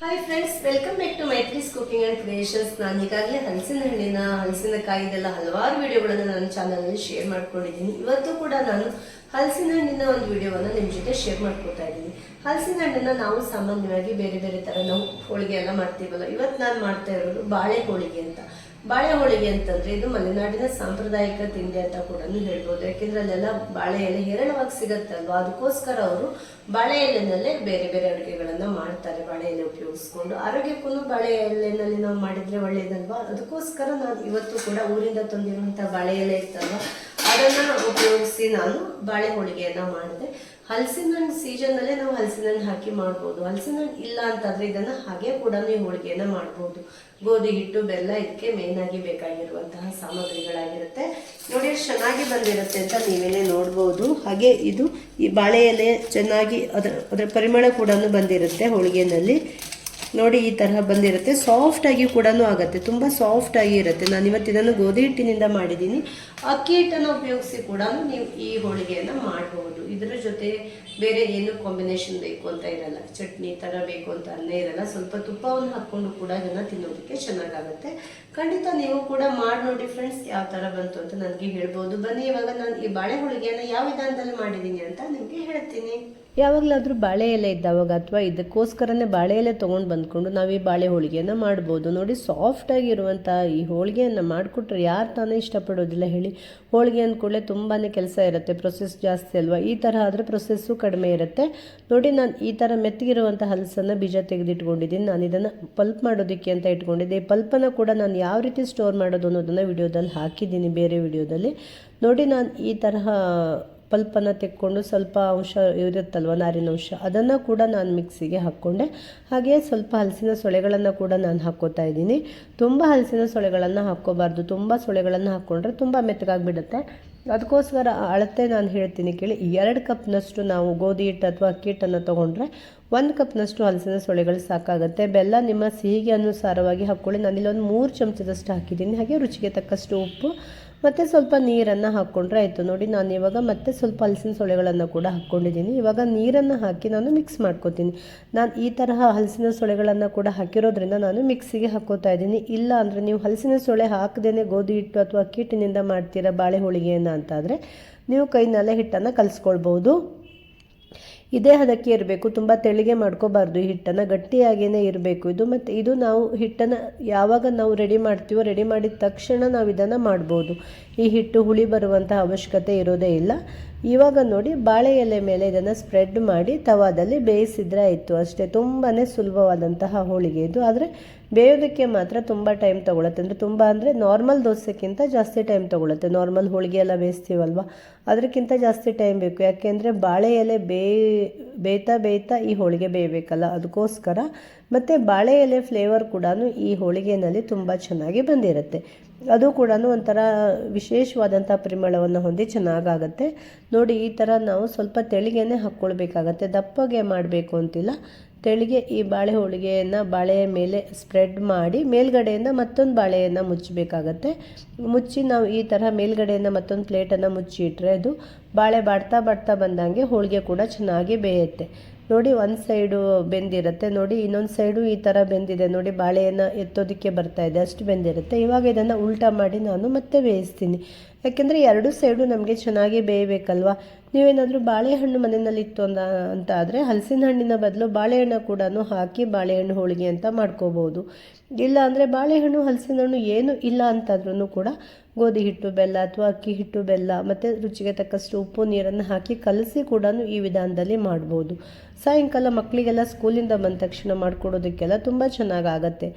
Hi friends welcome back to Maitri's cooking and creations ನಾನು ಈಗಾಗಲೇ ಹಲಸಿನ ಹಣ್ಣಿನ ಹಲಸಿನ ಕಾಯಿದೆಲ್ಲ ಹಲವಾರು ವಿಡಿಯೋಗಳನ್ನು ನನ್ನ ಚಾನಲ್ನಲ್ಲಿ ಶೇರ್ ಮಾಡ್ಕೊಂಡಿದ್ದೀನಿ. ಇವತ್ತು ಕೂಡ ನಾನು ಹಲಸಿನ ಹಣ್ಣಿನ ಒಂದು ವಿಡಿಯೋವನ್ನು ನಿಮ್ಮ ಜೊತೆ ಶೇರ್ ಮಾಡ್ಕೊತಾ ಇದ್ದೀನಿ. ಹಲಸಿನ ಹಣ್ಣನ್ನು ನಾವು ಸಾಮಾನ್ಯವಾಗಿ ಬೇರೆ ಬೇರೆ ಥರ ನಾವು ಹೋಳಿಗೆ ಎಲ್ಲ ಮಾಡ್ತೀವಲ್ಲ, ಇವತ್ತು ನಾನು ಮಾಡ್ತಾ ಇರೋದು ಬಾಳೆ ಹೋಳಿಗೆ ಅಂತ. ಬಾಳೆ ಹೋಳಿಗೆ ಅಂತಂದ್ರೆ ಇದು ಮಲೆನಾಡಿನ ಸಾಂಪ್ರದಾಯಿಕ ತಿಂಡಿ ಅಂತ ಕೂಡ ಹೇಳ್ಬೋದು. ಯಾಕೆಂದ್ರೆ ಅಲ್ಲೆಲ್ಲ ಬಾಳೆ ಎಲೆ ಹೇರಳವಾಗಿ ಸಿಗತ್ತಲ್ವಾ? ಅದಕ್ಕೋಸ್ಕರ ಅವರು ಬಾಳೆ ಎಲೆನಲ್ಲೇ ಬೇರೆ ಬೇರೆ ಅಡುಗೆಗಳನ್ನ ಮಾಡ್ತಾರೆ. ಬಾಳೆ ಎಲೆ ಉಪಯೋಗಿಸ್ಕೊಂಡು ಆರೋಗ್ಯಕ್ಕೂ ಬಾಳೆ ಎಲೆನಲ್ಲಿ ನಾವು ಮಾಡಿದ್ರೆ ಒಳ್ಳೇದಲ್ವಾ? ಅದಕ್ಕೋಸ್ಕರ ನಾನು ಇವತ್ತು ಕೂಡ ಊರಿಂದ ತಂದಿರುವಂತಹ ಬಾಳೆ ಎಲೆ ಇತ್ತಲ್ವಾ? ಅದನ್ನ ಉಪಯೋಗಿಸಿ ನಾನು ಬಾಳೆ ಹೋಳಿಗೆಯನ್ನು ಮಾಡಿದೆ. ಹಲಸಿನ ಹಣ್ಣು ಸೀಸನ್ನಲ್ಲೇ ನಾವು ಹಲಸಿನ ಹಣ್ಣು ಹಾಕಿ ಮಾಡ್ಬೋದು. ಹಲಸಿನ ಹಣ್ಣು ಇಲ್ಲ ಅಂತಂದರೆ ಇದನ್ನು ಹಾಗೆ ಕೂಡ ನೀವು ಹೋಳಿಗೆಯನ್ನು ಮಾಡ್ಬೋದು. ಗೋಧಿ ಹಿಟ್ಟು, ಬೆಲ್ಲ ಇದಕ್ಕೆ ಮೇಯ್ನಾಗಿ ಬೇಕಾಗಿರುವಂತಹ ಸಾಮಗ್ರಿಗಳಾಗಿರುತ್ತೆ. ನೋಡಿ ಚೆನ್ನಾಗಿ ಬಂದಿರುತ್ತೆ ಅಂತ ನೀವೇನೆ ನೋಡ್ಬೋದು. ಹಾಗೆ ಇದು ಈ ಬಾಳೆ ಎಲೆ ಚೆನ್ನಾಗಿ ಅದರ ಅದರ ಪರಿಮಳ ಕೂಡ ಬಂದಿರುತ್ತೆ ಹೋಳಿಗೆನಲ್ಲಿ. ನೋಡಿ ಈ ತರಹ ಬಂದಿರುತ್ತೆ. ಸಾಫ್ಟಾಗಿ ಕೂಡ ಆಗುತ್ತೆ. ತುಂಬ ಸಾಫ್ಟಾಗಿ ಇರುತ್ತೆ. ನಾನು ಇವತ್ತು ಇದನ್ನು ಗೋಧಿ ಹಿಟ್ಟಿನಿಂದ ಮಾಡಿದ್ದೀನಿ. ಅಕ್ಕಿ ಹಿಟ್ಟನ್ನು ಉಪಯೋಗಿಸಿ ಕೂಡ ನೀವು ಈ ಹೋಳಿಗೆಯನ್ನು ಮಾಡಬಹುದು ಇದರ ಜೊತೆ ಬೇರೆ ಏನು ಕಾಂಬಿನೇಷನ್ ಬೇಕು ಅಂತ ಇರಲ್ಲ. ಚಟ್ನಿ ಥರ ಬೇಕು ಅಂತ ಅಲ್ಲೇ ಇರಲ್ಲ. ಸ್ವಲ್ಪ ತುಪ್ಪವನ್ನು ಹಾಕ್ಕೊಂಡು ಕೂಡ ಇದನ್ನು ತಿನ್ನೋದಕ್ಕೆ ಚೆನ್ನಾಗಾಗುತ್ತೆ. ಖಂಡಿತ ನೀವು ಕೂಡ ಮಾಡಿ ನೋಡಿ ಫ್ರೆಂಡ್ಸ್ ಯಾವ ಥರ ಬಂತು ಅಂತ ನನಗೆ ಹೇಳ್ಬೋದು. ಬನ್ನಿ, ಇವಾಗ ನಾನು ಈ ಬಾಳೆ ಹೋಳಿಗೆಯನ್ನು ಯಾವ ವಿಧಾನದಲ್ಲಿ ಮಾಡಿದ್ದೀನಿ ಅಂತ ನಿಮಗೆ ಹೇಳ್ತೀನಿ. ಯಾವಾಗಲಾದರೂ ಬಾಳೆ ಎಲೆ ಇದ್ದಾವಾಗ ಅಥವಾ ಇದಕ್ಕೋಸ್ಕರನೇ ಬಾಳೆ ಎಲೆ ತೊಗೊಂಡು ಬಂದ್ಕೊಂಡು ನಾವು ಈ ಬಾಳೆ ಹೋಳಿಗೆಯನ್ನು ಮಾಡ್ಬೋದು. ನೋಡಿ ಸಾಫ್ಟಾಗಿರುವಂಥ ಈ ಹೋಳಿಗೆಯನ್ನು ಮಾಡಿಕೊಟ್ರೆ ಯಾರು ತಾನೇ ಇಷ್ಟಪಡೋದಿಲ್ಲ ಹೇಳಿ. ಹೋಳಿಗೆ ಅಂದ್ಕೊಳ್ಳೆ ತುಂಬಾ ಕೆಲಸ ಇರುತ್ತೆ ಪ್ರೊಸೆಸ್ ಜಾಸ್ತಿ ಅಲ್ವಾ? ಈ ಥರ ಆದರೆ ಪ್ರೊಸೆಸ್ಸು ಕಡಿಮೆ ಇರುತ್ತೆ. ನೋಡಿ, ನಾನು ಈ ಥರ ಮೆತ್ತಗಿರುವಂಥ ಹಲಸನ್ನು ಬೀಜ ತೆಗೆದಿಟ್ಕೊಂಡಿದ್ದೀನಿ. ನಾನು ಇದನ್ನು ಪಲ್ಪ್ ಮಾಡೋದಕ್ಕೆ ಅಂತ ಇಟ್ಕೊಂಡಿದ್ದೆ. ಈ ಕೂಡ ನಾನು ಯಾವ ರೀತಿ ಸ್ಟೋರ್ ಮಾಡೋದು ಅನ್ನೋದನ್ನು ವಿಡಿಯೋದಲ್ಲಿ ಹಾಕಿದ್ದೀನಿ, ಬೇರೆ ವಿಡಿಯೋದಲ್ಲಿ. ನೋಡಿ, ನಾನು ಈ ತರಹ ಪಲ್ಪನ್ನು ತೆಕ್ಕೊಂಡು ಸ್ವಲ್ಪ ಅಂಶ ಇರುತ್ತಲ್ವ ನಾರಿನ ಅಂಶ, ಅದನ್ನು ಕೂಡ ನಾನು ಮಿಕ್ಸಿಗೆ ಹಾಕ್ಕೊಂಡೆ. ಹಾಗೆ ಸ್ವಲ್ಪ ಹಲಸಿನ ಸೊಳೆಗಳನ್ನು ಕೂಡ ನಾನು ಹಾಕ್ಕೋತಾ ಇದ್ದೀನಿ. ತುಂಬ ಹಲಸಿನ ಸೊಳೆಗಳನ್ನು ಹಾಕ್ಕೋಬಾರ್ದು. ತುಂಬ ಸೊಳೆಗಳನ್ನು ಹಾಕ್ಕೊಂಡ್ರೆ ತುಂಬ ಮೆತ್ತಗಾಗ್ಬಿಡುತ್ತೆ. ಅದಕ್ಕೋಸ್ಕರ ಅಳತೆ ನಾನು ಹೇಳ್ತೀನಿ ಕೇಳಿ ಎರಡು ಕಪ್ನಷ್ಟು ನಾವು ಗೋಧಿ ಹಿಟ್ಟು ಅಥವಾ ಅಕ್ಕಿ ಹಿಟ್ಟನ್ನು ತೊಗೊಂಡ್ರೆ ಒಂದು ಕಪ್ನಷ್ಟು ಹಲಸಿನ ಸೊಳೆಗಳು ಸಾಕಾಗುತ್ತೆ. ಬೆಲ್ಲ ನಿಮ್ಮ ಸಿಹಿಗೆ ಅನುಸಾರವಾಗಿ ಹಾಕ್ಕೊಳ್ಳಿ. ನಾನಿಲ್ಲೊಂದು ಮೂರು ಚಮಚದಷ್ಟು ಹಾಕಿದ್ದೀನಿ. ಹಾಗೆ ರುಚಿಗೆ ತಕ್ಕಷ್ಟು ಉಪ್ಪು ಮತ್ತು ಸ್ವಲ್ಪ ನೀರನ್ನು ಹಾಕ್ಕೊಂಡ್ರೆ ಆಯಿತು. ನೋಡಿ, ನಾನು ಇವಾಗ ಮತ್ತೆ ಸ್ವಲ್ಪ ಹಲಸಿನ ಸೊಳೆಗಳನ್ನು ಕೂಡ ಹಾಕ್ಕೊಂಡಿದ್ದೀನಿ ಇವಾಗ ನೀರನ್ನು ಹಾಕಿ ನಾನು ಮಿಕ್ಸ್ ಮಾಡ್ಕೊತೀನಿ. ನಾನು ಈ ತರಹ ಹಲಸಿನ ಸೊಳೆಗಳನ್ನು ಕೂಡ ಹಾಕಿರೋದ್ರಿಂದ ನಾನು ಮಿಕ್ಸಿಗೆ ಹಾಕೋತಾ ಇದ್ದೀನಿ. ಇಲ್ಲ ಅಂದರೆ ನೀವು ಹಲಸಿನ ಸೊಳೆ ಹಾಕದೇ ಗೋಧಿ ಹಿಟ್ಟು ಅಥವಾ ಕೀಟಿನಿಂದ ಮಾಡ್ತೀರಾ ಬಾಳೆ ಹೋಳಿಗೆಯನ್ನು ಅಂತಾದರೆ, ನೀವು ಕೈನಲ್ಲೇ ಹಿಟ್ಟನ್ನು ಕಲಿಸ್ಕೊಳ್ಬೋದು. ಇದೇ ಹದಕ್ಕೆ ಇರಬೇಕು, ತುಂಬ ತೆಳಿಗೆ ಮಾಡ್ಕೋಬಾರ್ದು ಹಿಟ್ಟನ್ನು ಗಟ್ಟಿಯಾಗೇ ಇರಬೇಕು ಇದು. ಮತ್ತು ಇದು ನಾವು ಹಿಟ್ಟನ್ನು ಯಾವಾಗ ನಾವು ರೆಡಿ ಮಾಡ್ತೀವೋ ರೆಡಿ ಮಾಡಿದ ತಕ್ಷಣ ನಾವು ಇದನ್ನು ಮಾಡ್ಬೋದು. ಈ ಹಿಟ್ಟು ಹುಳಿ ಬರುವಂಥ ಅವಶ್ಯಕತೆ ಇರೋದೇ ಇಲ್ಲ. ಇವಾಗ ನೋಡಿ ಬಾಳೆ ಎಲೆ ಮೇಲೆ ಇದನ್ನು ಸ್ಪ್ರೆಡ್ ಮಾಡಿ ತವಾದಲ್ಲಿ ಬೇಯಿಸಿದ್ರೆ ಆಯಿತು. ಅಷ್ಟೇ ತುಂಬಾ ಸುಲಭವಾದಂತಹ ಹೋಳಿಗೆ ಇದು. ಆದರೆ ಬೇಯೋದಕ್ಕೆ ಮಾತ್ರ ತುಂಬ ಟೈಮ್ ತೊಗೊಳುತ್ತೆ. ಅಂದರೆ ತುಂಬ ಅಂದರೆ ನಾರ್ಮಲ್ ದೋಸೆಕ್ಕಿಂತ ಜಾಸ್ತಿ ಟೈಮ್ ತೊಗೊಳುತ್ತೆ. ನಾರ್ಮಲ್ ಹೋಳಿಗೆ ಎಲ್ಲ ಬೇಯಿಸ್ತೀವಲ್ವ? ಅದಕ್ಕಿಂತ ಜಾಸ್ತಿ ಟೈಮ್ ಬೇಕು. ಯಾಕೆಂದರೆ ಬಾಳೆ ಎಲೆ ಬೇಯ್, ಬೇಯ್ತಾ ಬೇಯ್ತಾ ಈ ಹೋಳಿಗೆ ಬೇಯಬೇಕಲ್ಲ. ಅದಕ್ಕೋಸ್ಕರ ಮತ್ತು ಬಾಳೆ ಎಲೆ ಫ್ಲೇವರ್ ಕೂಡ ಈ ಹೋಳಿಗೆಯಲ್ಲಿ ತುಂಬ ಚೆನ್ನಾಗಿ ಬಂದಿರುತ್ತೆ. ಅದು ಕೂಡ ಒಂಥರ ವಿಶೇಷವಾದಂಥ ಪರಿಮಳವನ್ನು ಹೊಂದಿ ಚೆನ್ನಾಗಾಗತ್ತೆ. ನೋಡಿ, ಈ ಥರ ನಾವು ಸ್ವಲ್ಪ ತೆಳಿಗೆನೆ ಹಾಕ್ಕೊಳ್ಬೇಕಾಗತ್ತೆ ದಪ್ಪಗೆ ಮಾಡಬೇಕು ಅಂತಿಲ್ಲ. ತೆಳಿಗೆ, ಈ ಬಾಳೆ ಹೋಳಿಗೆಯನ್ನು ಬಾಳೆಯ ಮೇಲೆ ಸ್ಪ್ರೆಡ್ ಮಾಡಿ ಮೇಲ್ಗಡೆಯಿಂದ ಮತ್ತೊಂದು ಬಾಳೆಯನ್ನು ಮುಚ್ಚಬೇಕಾಗತ್ತೆ ಮುಚ್ಚಿ ನಾವು ಈ ಥರ ಮೇಲ್ಗಡೆಯಿಂದ ಮತ್ತೊಂದು ಪ್ಲೇಟನ್ನು ಮುಚ್ಚಿ ಇಟ್ಟರೆ ಅದು ಬಾಳೆ ಬಾಡ್ತಾ ಬಾಡ್ತಾ ಬಂದಂಗೆ ಹೋಳಿಗೆ ಕೂಡ ಚೆನ್ನಾಗಿ ಬೇಯುತ್ತೆ. ನೋಡಿ ಒಂದು ಸೈಡು ಬೆಂದಿರುತ್ತೆ, ನೋಡಿ ಇನ್ನೊಂದು ಸೈಡು ಈ ಥರ ಬೆಂದಿದೆ, ನೋಡಿ ಬಾಳೆಯನ್ನು ಎತ್ತೋದಕ್ಕೆ ಬರ್ತಾ ಇದೆ, ಅಷ್ಟು ಬೆಂದಿರುತ್ತೆ. ಇವಾಗ ಇದನ್ನು ಉಲ್ಟಾ ಮಾಡಿ ನಾನು ಮತ್ತೆ ಬೇಯಿಸ್ತೀನಿ. ಯಾಕೆಂದರೆ ಎರಡು ಸೈಡು ನಮಗೆ ಚೆನ್ನಾಗಿ ಬೇಯಬೇಕಲ್ವ? ನೀವೇನಾದರೂ ಬಾಳೆಹಣ್ಣು ಮನೆಯಲ್ಲಿ ಇತ್ತು ಅಂದ, ಅಂತ ಆದರೆ ಹಲಸಿನ ಹಣ್ಣಿನ ಬದಲು ಬಾಳೆಹಣ್ಣು ಕೂಡ ಹಾಕಿ ಬಾಳೆಹಣ್ಣು ಹೋಳಿಗೆ ಅಂತ ಮಾಡ್ಕೋಬೋದು ಇಲ್ಲ ಅಂದರೆ ಬಾಳೆಹಣ್ಣು, ಹಲಸಿನ ಹಣ್ಣು ಏನು ಇಲ್ಲ ಅಂತಾದ್ರೂ ಕೂಡ ಗೋಧಿ ಹಿಟ್ಟು, ಬೆಲ್ಲ ಅಥವಾ ಅಕ್ಕಿ ಹಿಟ್ಟು, ಬೆಲ್ಲ, ಮತ್ತು ರುಚಿಗೆ ತಕ್ಕಷ್ಟು ಉಪ್ಪು, ನೀರನ್ನು ಹಾಕಿ ಕಲಸಿ ಕೂಡ ಈ ವಿಧಾನದಲ್ಲಿ ಮಾಡ್ಬೋದು. ಸಾಯಂಕಾಲ ಮಕ್ಕಳಿಗೆಲ್ಲ ಸ್ಕೂಲಿಂದ ಬಂದ ತಕ್ಷಣ ಮಾಡಿಕೊಡೋದಕ್ಕೆಲ್ಲ ತುಂಬ ಚೆನ್ನಾಗಾಗತ್ತೆ.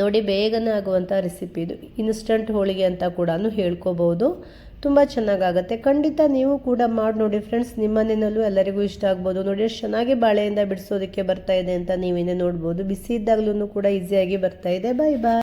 ನೋಡಿ, ಬೇಗನೆ ಆಗುವಂಥ ರೆಸಿಪಿ ಇದು. ಇನ್ಸ್ಟಂಟ್ ಹೋಳಿಗೆ ಅಂತ ಕೂಡ ಹೇಳ್ಕೋಬೋದು. ತುಂಬ ಚೆನ್ನಾಗಾಗುತ್ತೆ. ಖಂಡಿತ ನೀವು ಕೂಡ ಮಾಡಿ ನೋಡಿ ಫ್ರೆಂಡ್ಸ್ ನಿಮ್ಮ ಮನೆಯಲ್ಲೂ ಎಲ್ಲರಿಗೂ ಇಷ್ಟ ಆಗ್ಬೋದು. ನೋಡಿ, ಎಷ್ಟು ಚೆನ್ನಾಗಿ ಬಾಳೆಯಿಂದ ಬಿಡಿಸೋದಕ್ಕೆ ಬರ್ತಾ ಇದೆ ಅಂತ ನೀವೇನೇ ನೋಡ್ಬೋದು. ಬಿಸಿ ಇದ್ದಾಗಲೂ ಕೂಡ ಈಸಿಯಾಗಿ ಬರ್ತಾ ಇದೆ. ಬಾಯ್ ಬಾಯ್